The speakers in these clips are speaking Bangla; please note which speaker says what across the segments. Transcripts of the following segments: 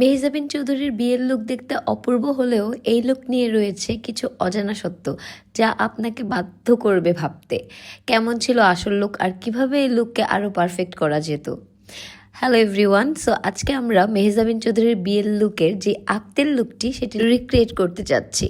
Speaker 1: মেহজাবিন চৌধুরীর বিয়ের লুক দেখতে অপূর্ব হলেও এই লুক নিয়ে রয়েছে কিছু অজানা সত্য যা আপনাকে বাধ্য করবে ভাবতে। কেমন ছিল আসল লুক আর কীভাবে এই লুককে আরও পারফেক্ট করা যেত? হ্যালো এভরিওয়ান সো আজকে আমরা মেহজাবিন চৌধুরীর বিয়ের লুকের যে আক্তের লুকটি, সেটি রিক্রিয়েট করতে চাচ্ছি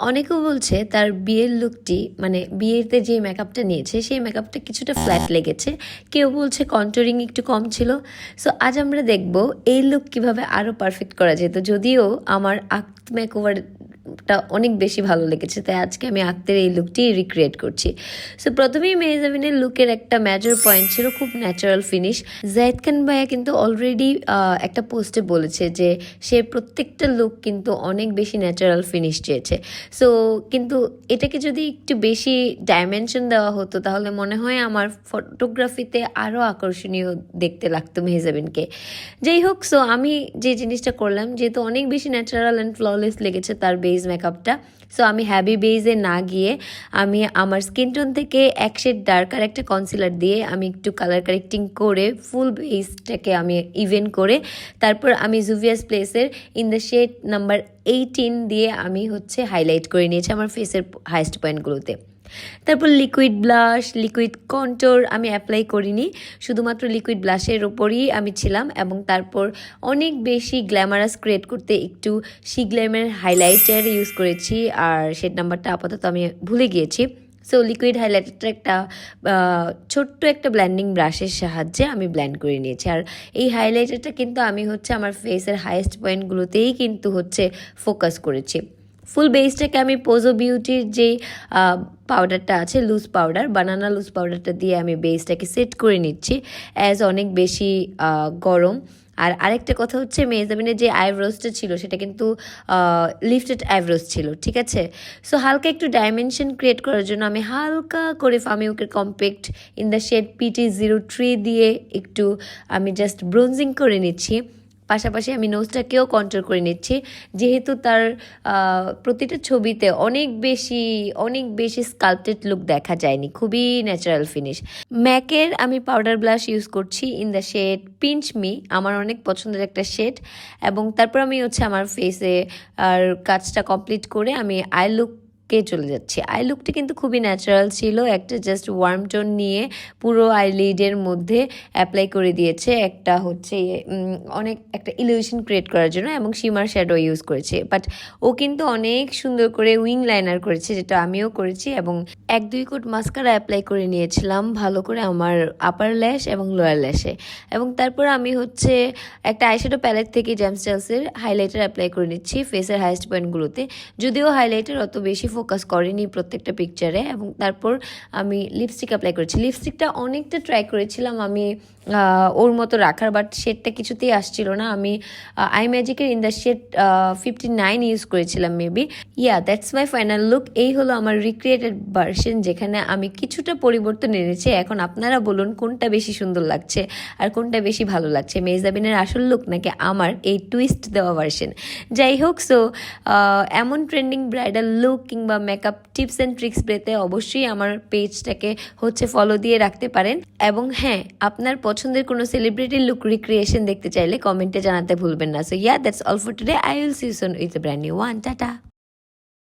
Speaker 1: অনেকে বলছে তার বিয়ের লুকটি মানে বিয়েতে যে মেকআপটা নিয়েছে, সেই মেকআপটা কিছুটা ফ্ল্যাট লেগেছে। কেউ বলছে কন্ট্রোরিং একটু কম ছিল। সো আজ আমরা দেখব এই লুক কীভাবে আরও পারফেক্ট করা যেত। যদিও আমার আক্ত মেকওভারটা অনেক বেশি ভালো লেগেছে, তাই আজকে আমি আক্তের এই লুকটি রিক্রিয়েট করছি। সো প্রথমেই মেহজাবিনের লুকের একটা মেজর পয়েন্ট ছিল খুব ন্যাচারাল ফিনিশ জাহিদ খান ভাইয়া কিন্তু অলরেডি একটা পোস্টে বলেছে যে সে প্রত্যেকটা লুক কিন্তু অনেক বেশি ন্যাচারাল ফিনিশ চেয়েছে। সো কিন্তু এটাকে যদি একটু বেশি ডাইমেনশন দেওয়া হতো, তাহলে মনে হয় আমার ফটোগ্রাফিতে আরও আকর্ষণীয় দেখতে লাগতো মেহজাবিনকে। যাই হোক সো আমি যে জিনিসটা করলাম, যেহেতু অনেক বেশি ন্যাচারাল অ্যান্ড ফ্ললেস লেগেছে, তার বেজ মেকআপটা। সো আমি হ্যাভি বেজে না গিয়ে আমি আমার স্কিন টোন থেকে এক শেড ডার্কার একটা কনসিলার দিয়ে আমি একটু কালার কারেক্টিং করে ফুল বেজটাকে আমি ইভেন করে তারপর আমি জুভিয়াস প্লেসের in the shade number eighteen দিয়ে আমি হচ্ছে হাইলাইট করে নিয়েছি আমার ফেসের হাইস্ট পয়েন্টগুলোতে তারপর লিকুইড ব্লাশ লিকুইড কন্টোর আমি অ্যাপ্লাই করিনি। শুধুমাত্র লিকুইড ব্লাশের ওপরই আমি ছিলাম এবং তারপর অনেক বেশি গ্ল্যামারাস ক্রিয়েট করতে একটু সি গ্ল্যামের হাইলাইটার ইউজ করেছি আর শেড নাম্বারটা আপাতত আমি ভুলে গিয়েছি। সো লিকুইড হাইলাইটারটা একটা ছোট্ট একটা ব্ল্যান্ডিং ব্রাশের সাহায্যে আমি ব্ল্যান্ড করে নিয়েছি। আর এই হাইলাইটারটা কিন্তু আমি হচ্ছে আমার ফেসের হাইয়েস্ট পয়েন্টগুলোতেই কিন্তু হচ্ছে ফোকাস করেছি। ফুল বেসটাকে আমি পোজো বিউটির যে পাউডারটা আছে লুজ পাউডার বানানা লুজ পাউডারটা দিয়ে আমি বেসটাকে সেট করে নিচ্ছি অ্যাজ অনেক বেশি গরম। আর আরেকটা কথা হচ্ছে মেজামিনের যে আইব্রোসটা ছিল, সেটা কিন্তু লিফটেড আইব্রোস ছিল, ঠিক আছে? সো হালকা একটু ডাইমেনশন ক্রিয়েট করার জন্য আমি হালকা করে ফামিউকের compact in the shade PT zero three দিয়ে একটু আমি জাস্ট ব্রোঞ্জিং করে নিচ্ছি। পাশাপাশি আমি নোজটাকেও কন্ট্রোল করে নিচ্ছি। যেহেতু তার প্রতিটা ছবিতে অনেক বেশি অনেক বেশি স্কাল্পটেড লুক দেখা যায়নি। খুবই ন্যাচারাল ফিনিশ ম্যাকের আমি পাউডার ব্লাশ ইউজ করছি in the shade pinch me আমার অনেক পছন্দের একটা শেড এবং তারপর আমি হচ্ছে আমার ফেসে আর কাজটা কমপ্লিট করে আমি আই লুক কে চলে যাচ্ছে? আই লুকটি কিন্তু খুবই ন্যাচারাল ছিল। একটা জাস্ট ওয়ার্ম টোন নিয়ে পুরো আইলিডের মধ্যে অ্যাপ্লাই করে দিয়েছে। একটা হচ্ছে অনেক, একটা ইলিউশন ক্রিয়েট করার জন্য এবং শিমার শ্যাডো ইউজ করেছে। বাট ও কিন্তু অনেক সুন্দর করে উইং লাইনার করেছে, যেটা আমিও করেছি এবং এক দুই কোট মাস্কারা অ্যাপ্লাই করে নিয়েছিলাম ভালো করে আমার আপার ল্যাশ এবং লোয়ার ল্যাশে এবং তারপর আমি হচ্ছে একটা আইশ্যাডো প্যালেট থেকে জ্যামস্টেলসের হাইলাইটার অ্যাপ্লাই করে নিচ্ছি ফেসের হাইস্ট পয়েন্টগুলোতে যদিও হাইলাইটার অত বেশি ফোকাস করেনি প্রত্যেকটা পিকচারে এবং তারপর আমি লিপস্টিক অ্যাপ্লাই করেছি। লিপস্টিকটা অনেকটা ট্রাই করেছিলাম আমি ওর মতো রাখার বাট শেডটা কিছুতেই আসছিল না। আমি আই ম্যাজিকের in the shade fifty nine use করেছিলাম maybe yeah that's my final look এই হলো আমার রিক্রিয়েটেড ভার্সন যেখানে আমি কিছুটা পরিবর্তন এনেছি। এখন আপনারা বলুন কোনটা বেশি সুন্দর লাগছে আর কোনটা বেশি ভালো লাগছে। মেজাবিনের আসল লুক নাকি আমার এই টুইস্ট দেওয়া ভার্সন যাই হোক সো এমন ট্রেন্ডিং ব্রাইডাল লুক কিংবা মেকআপ টিপস অ্যান্ড ট্রিক্স পেতে অবশ্যই আমার পেজটাকে হচ্ছে ফলো দিয়ে রাখতে পারেন। এবং হ্যাঁ আপনার পছন্দের কোনো সেলিব্রিটির লুক রিক্রিয়েশন দেখতে চাইলে কমেন্টে জানাতে ভুলবেন না। So yeah that's all for today I will see soon with brand new one tata